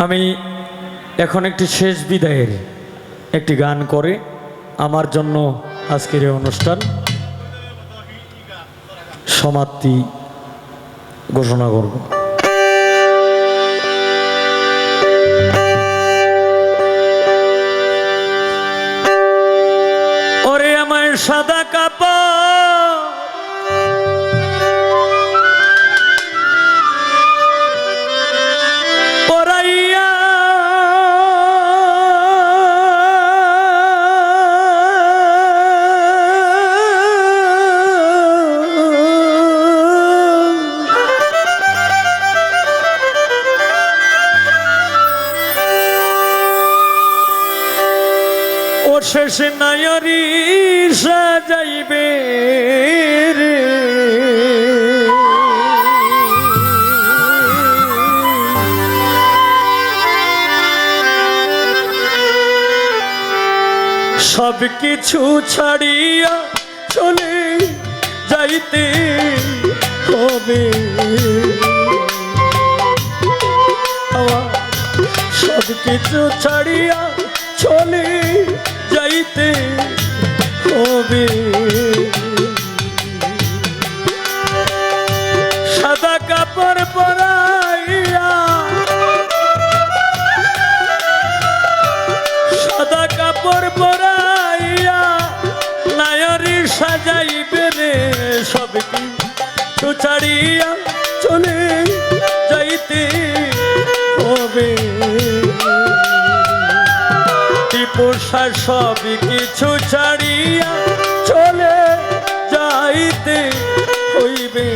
আমি এখন একটি শেষ বিদায়ের একটি গান করে আমার জন্য আজকের এই অনুষ্ঠান সমাপ্তি ঘোষণা করব। সাদা কাপড় শেষে নায়রি সাজাইবে সব কিছু ছাড়িয়া চলে যাইতে হবে। সব কিছু ছাড়িয়া চলে যাইতে হবে। সাদা কাপড় পরাইয়া, সাদা কাপড় পরাইয়া নায়রি সাজাইবে রে সব ছাড়িয়া চলে যাইতে হবে। টিপোষা সব কিছু ছাড়িয়া চলে যাইতে হইবে।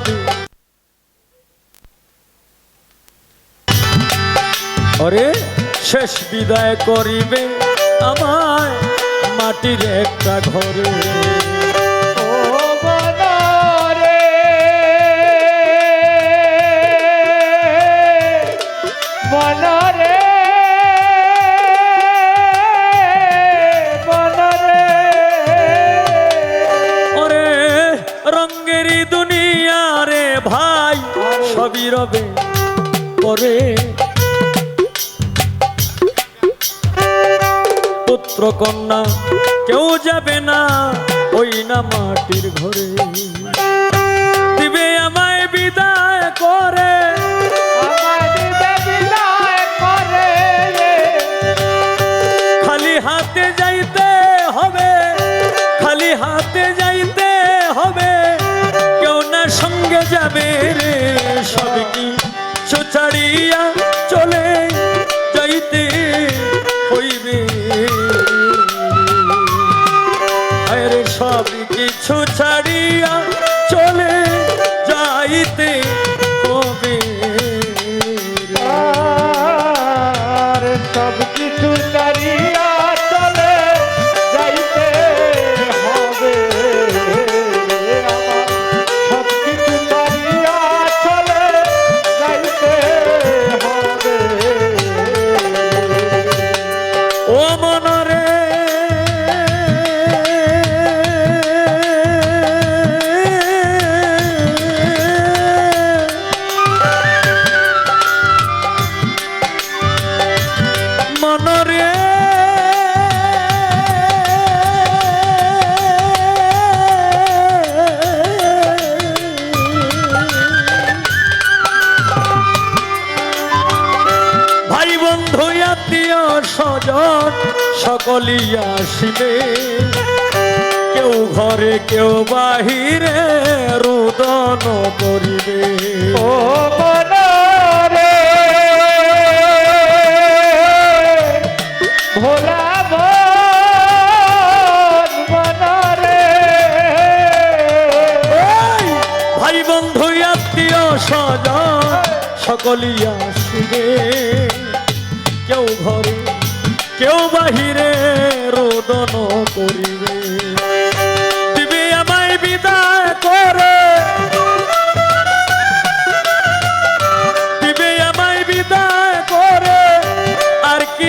রবে অরে শেষ বিদায় করিবে আমায় মাটির একটা ঘরে। সবই রবে পরে। পুত্র কন্যা কেউ যাবে না ওই না মাটির ঘরে। সব আমার স্বজন সকলই আসিবে। কেউ ঘরে কেউ বাহিরে রুদন করিবে। ও ভোলা ভাই বন্ধু আত্মীয় সজন সকলই আসিবে। কেউ ঘর কেউ বাহিরে রোদন করিবে। দিবে বিদায় বিদায় আর কি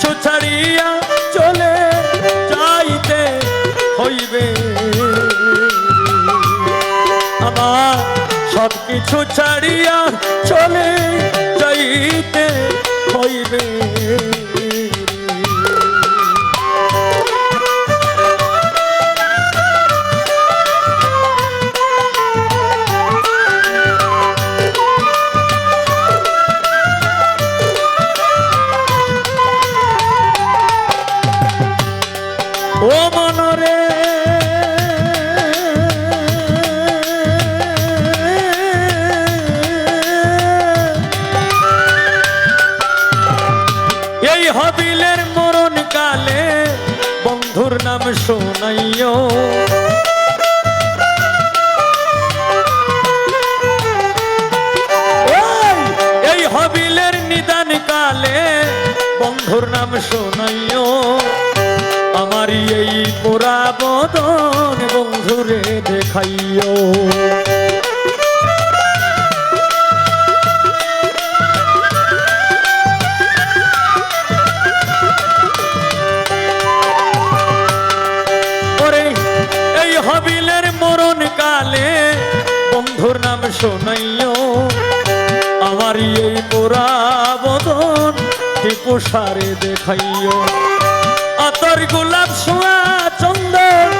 ছুছাড়িয়া চলে যাইতে হইবে। আমার সব কিছু ছাড়িয়া চলে হবিলের মরণ কালে বন্ধুর নাম শোনাইও। এই, হবিলের নিদান কালে বন্ধুর নাম শোনাইও। আমার এই পোড়া বদন বন্ধুরে দেখাইও। শোনাইও। আমারই এই পোড়া বদন টিপু সারে দেখাইও। আতর গোলাপ সোয়া চন্দন।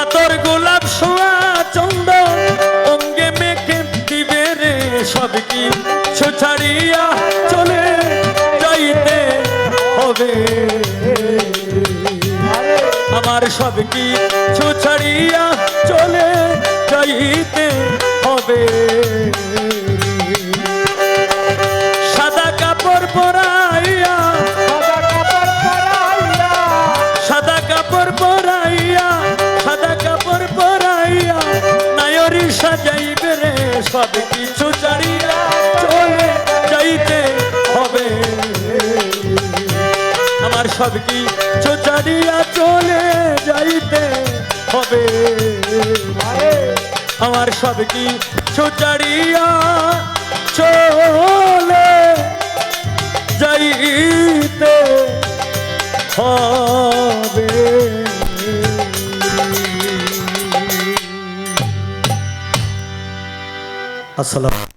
আতর গোলাপ সোয়া চন্দন। অঙ্গে মেখে দিবে রে সব কি ছাড়িয়া চলে যাইতে হবে। আমার সব কি ছাড়িয়া চলে যাইতে হবে। সাদা কাপড় পরাইয়া সাদা কাপড় পরাইয়া। সাদা কাপড় পরাইয়া সাদা কাপড় পরাইয়া নায়রি সাজাইবে রে সব কিছু ছাড়িয়া চলে যাইতে হবে। আমার সব কিছু ছাড়িয়া চলে যাইতে হবে। আমার সব কি ছাড়িয়া চলে যাইতে হবে? আসসালাম